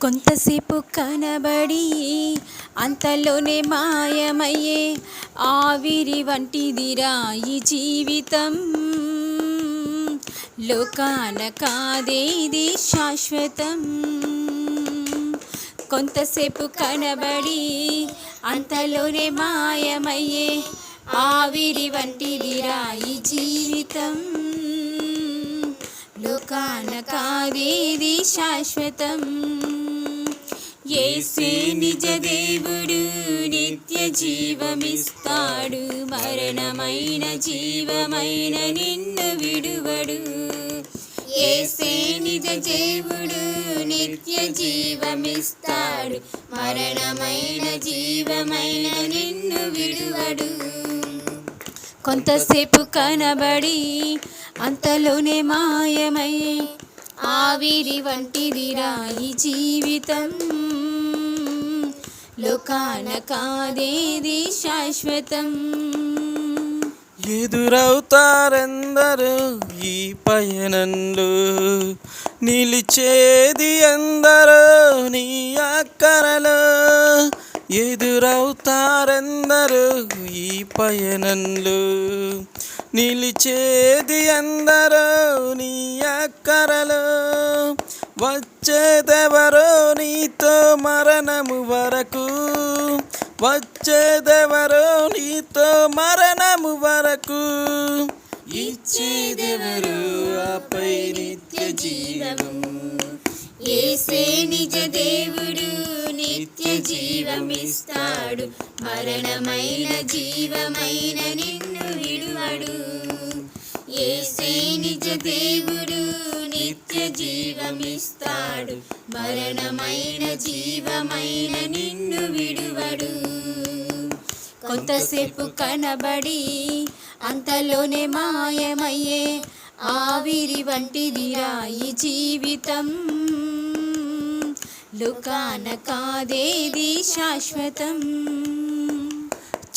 కొంతసేపు కనబడి అంతలోనే మాయమయ్యే ఆవిరి వంటిదిరా ఈ జీవితం. లోకాన కాదేది శాశ్వతం. కొంతసేపు కనబడి అంతలోనే మాయమయ్యే ఆవిరి వంటిదిరా ఈ జీవితం. లోకాన కాదేది శాశ్వతం. ఏసే నిజ దేవుడు నిత్య జీవమిస్తాడు. మరణమైన జీవమైన నిన్ను విడువడు. ఏసే నిజ దేవుడు నిత్య జీవమిస్తాడు. మరణమైన జీవమైన నిన్ను విడువడు. కొంతసేపు కనబడి అంతలోనే మాయమై ఆవిరి వంటిదిరా ఈ జీవితం. లోకాన కాదేది శాశ్వతం? ఎదురవుతారెందరు ఈ పయనంలో? నిలిచేది ఎందరో నీ అక్కరలో? ఎదురవుతారెందరు ఈ పయనంలో? నిలిచేది ఎందరో నీ అక్కరలో? వచ్చేదెవరో నీ మరణము వరకు వచ్చేదెవరో నీతో మరణము వరకు? ఇచ్చేదెవరు ఆపై నిత్య జీవము? ఏసే నిజ దేవుడు నిత్య జీవమిస్తాడు. మరణమైన జీవమైన నిన్ను విడువడు. ఏసే నిజ దేవుడు నిత్య జీవమిస్తాడు. మరణమైన జీవమైన నిన్ను విడువడు. కొంతసేపు కనబడి అంతలోనే మాయమయ్యే ఆవిరి వంటిదిరా ఈ జీవితం. లుకాన కాదేది శాశ్వతం.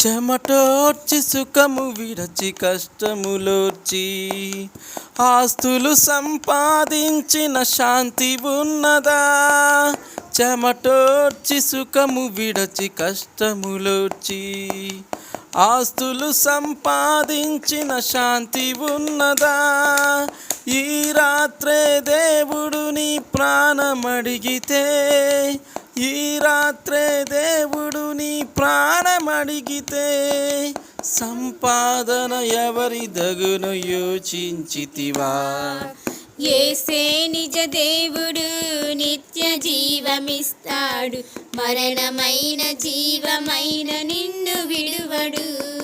చెమటోర్చి సుఖము విరచి కష్టములోర్చి ఆస్తులు సంపాదించిన శాంతి ఉన్నదా? చెమటోర్చి సుఖము విడచి కష్టములోర్చి ఆస్తులు సంపాదించిన శాంతి ఉన్నదా? ఈ రాత్రే దేవుడు నీ ప్రాణమడిగితే ఈ రాత్రే దేవుడు నీ ప్రాణమడిగితే సంపాదన ఎవరి దగును యోచించితివా? ఏసే నిజ దేవుడు నిత్య జీవమిస్తాడు. మరణమైన జీవమైన నిన్ను విడువడు.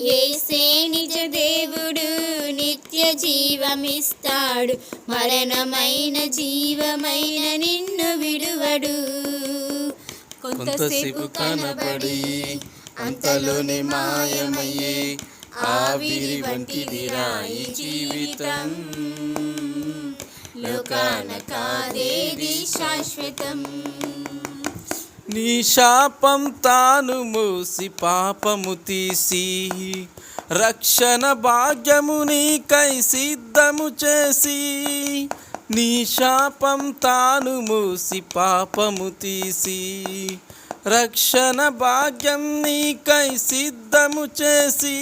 ఏసే నిజ దేవుడు నిత్య జీవమిస్తాడు. మరణమైన జీవమైన నిన్ను విడువడు. కొంతసేపు కనబడి అంతలోనే మాయమయ్యే ఆవిరి వంటిది రాయి జీవితం. లోకాన కాదేది శాశ్వతం. నీ శాపం తాను మూసి పాపము తీసి రక్షణ భాగ్యము నీకై సిద్ధము చేసి నీ శాపం తాను మూసి పాపము తీసి రక్షణ భాగ్యం నీకై సిద్ధము చేసి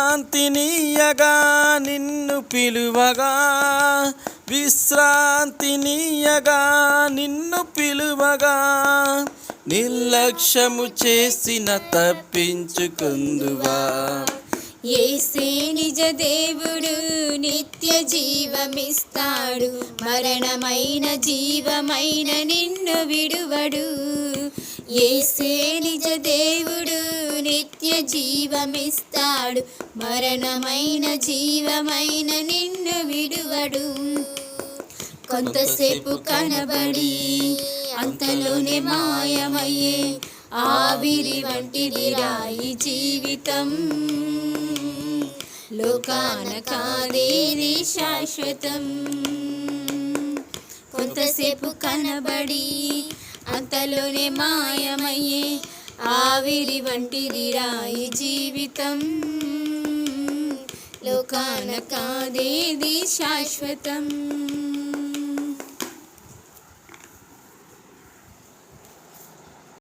విశ్రాంతినీయగా నిన్ను పిలువగా విశ్రాంతినీయగా నిన్ను పిలువగా నిర్లక్ష్యము చేసిన తప్పించుకుందువా. ఏసే నిజ దేవుడు నిత్య జీవమిస్తాడు మరణమైన జీవమైన నిన్ను విడువడు. ఏసే నిజ దేవుడు నిత్య జీవమిస్తాడు. మరణమైన జీవమైన నిన్ను విడువడు. కొంతసేపు కనబడి అంతలోనే మాయమయ్యే ఆవిరి వంటిది రాయి జీవితం. లోకాన కాదేది శాశ్వతం. కొంతసేపు కనబడి అంతలోనే మాయమయ్యే ఆవిరి వంటిదిరా రాయి జీవితం. లోకాన కాదేది శాశ్వతం.